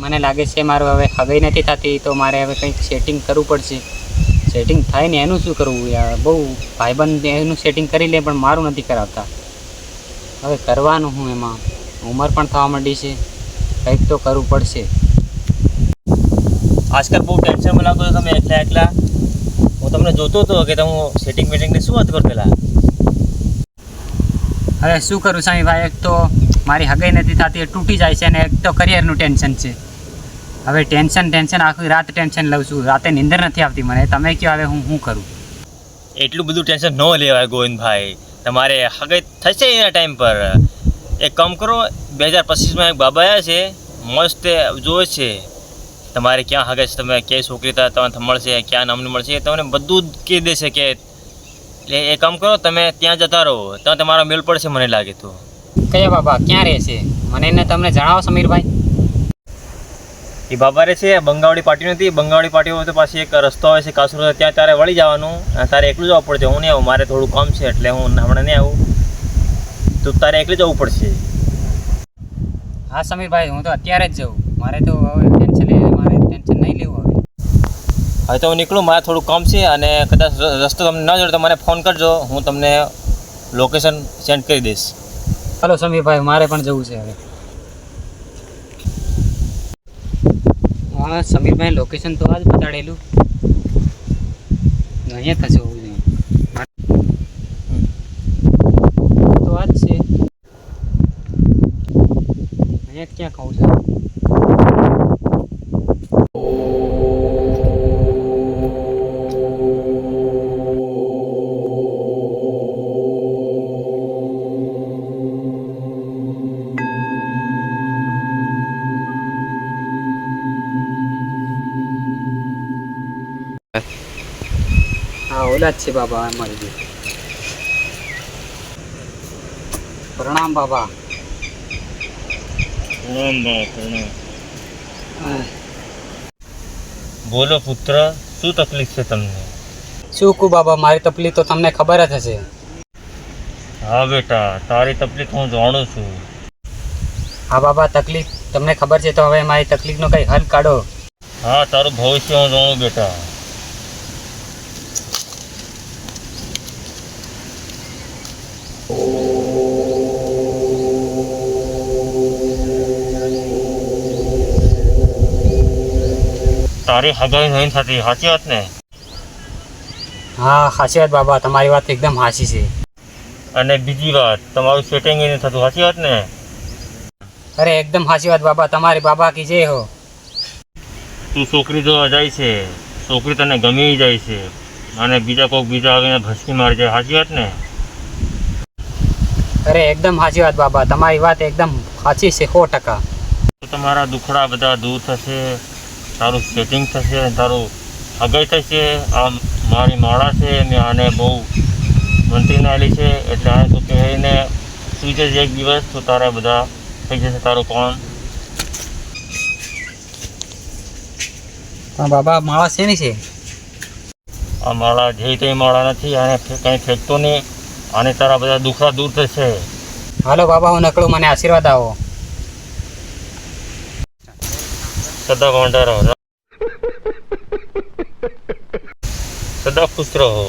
મને લાગે છે મારું હવે હગઈ નથી થતી તો મારે હવે કંઈક સેટિંગ કરવું પડશે. સેટિંગ થાય ને એનું શું કરવું? યાર બહુ ભાઈબંધ એનું સેટિંગ કરી લે પણ મારું નથી કરાવતા. હવે કરવાનું હું એમાં. ઉંમર પણ થવા માંડી છે. કંઈક તો કરવું પડશે. આજકાલ બહુ ટેન્શનમાં લાગતો હતો તમે એકલા એકલા. હું તમને જોતો હતો કે તમે સેટિંગ મેટિંગની શું વાત કરો પેલા? હવે શું કરું સ્વામીભાઈ એક તો મારી હગાઈ નથી થતી, એ તૂટી જાય છે અને એક તો કરિયરનું ટેન્શન છે. હવે ટેન્શન ટેન્શન આખી રાત ટેન્શન લઉં છું. રાતે નીંદર નથી આવતી મને. તમે કહો હવે હું શું કરું? એટલું બધું ટેન્શન ન લેવાય ગોવિંદભાઈ. તમારે હગાઈ થશે એના ટાઈમ પર. એક કામ કરો, બે હજાર પચીસમાં એક બાબા આવ્યા છે, મસ્ત જોવે છે. તમારે ક્યાં હગે છે? તમે ક્યાંય છોકરી તમને મળશે, ક્યાં નામનું મળશે તમને બધું જ કહી દેશે કે એટલે એ કામ કરો, તમે ત્યાં જતા રહો. ત્યાં તમારો મેળ પડશે, મને લાગે તો. કયા બાબા? ક્યાં રહે છે? મને એને તમને જણાવો સમીરભાઈ. એ બાબા રહે છે બંગાવડી પાર્ટી નથી બંગાવડી પાર્ટી હોય તો પાછી એક રસ્તો હોય છે કાસુર ત્યાં તારે વળી જવાનું. તારે એકલું જવું પડશે. હું નહીં આવું. મારે થોડું કામ છે એટલે હું હમણાં નહીં આવું. તો તારે એકલું જવું પડશે. હા સમીરભાઈ હું તો અત્યારે જ જાઉં. મારે તો હવે ટેન્શન મારે ટેન્શન નહીં લેવું હવે. હવે તો હું નીકળું. મારે થોડું કામ છે અને કદાચ રસ્તો તમને ન જોડે તો મને ફોન કરજો. હું તમને લોકેશન સેન્ડ કરી દઈશ. ચાલો સમીરભાઈ મારે પણ જવું છે હવે. હા, સમીરભાઈ લોકેશન તો આ જ બતાડેલું અહીંયા થશે હોવું જોઈએ. તો આ જ છે. અહીંયા ક્યાં કહું છે? હા ઓલા જ છે બાબા અમારી જે પ્રણામ બાબા. બોલો પુત્ર શું તકલીફ છે તમને? શું કહું બાબા મારી તકલીફ તો તમને ખબર જ હશે. હા બેટા તારી તકલીફ હું જાણું છું. હા બાબા તકલીફ તમને ખબર છે તો હવે મારી તકલીફનો કંઈ હલ કાઢો. હા તારું ભવિષ્ય હું જાણું બેટા. તારી હગાઈ નહીં થતી સાચી વાત ને? હા સાચી વાત બાબા તમારી વાત એકદમ સાચી છે. અને બીજી વાત તમારું સેટિંગ નહીં થતું સાચી વાત ને? અરે એકદમ સાચી વાત બાબા તમારી બાબા કી જય હો. તું છોકરી જોવા જાય છે છોકરી તને ગમી જાય છે અને બીજા કોઈક બીજા આવીને ભસકી મારી જાય સાચી વાત ને? અરે એકદમ સાચી વાત બાબા તમારી વાત એકદમ સાચી છે સો ટકા. તો તમારા દુખડા બધા દૂર થશે તારું સેટિંગ થશે તારું આગળ થશે આ મારી માળા છે મેં આને બહુ મંત્રીને આલી છે એટલે આ તું કહીને સુઈ જશે એક દિવસ તો તારા બધા થઈ જશે તારું કોણ? પણ બાબા માળા શેની છે? આ માળા જે તે માળા નથી આને કંઈ ફેંકતો નહીં આને તારા બધા દુખડા દૂર થશે. હાલો બાબા હું નકળું મને આશીર્વાદ આવો. सदा बांटा रहो सदा खुश रहो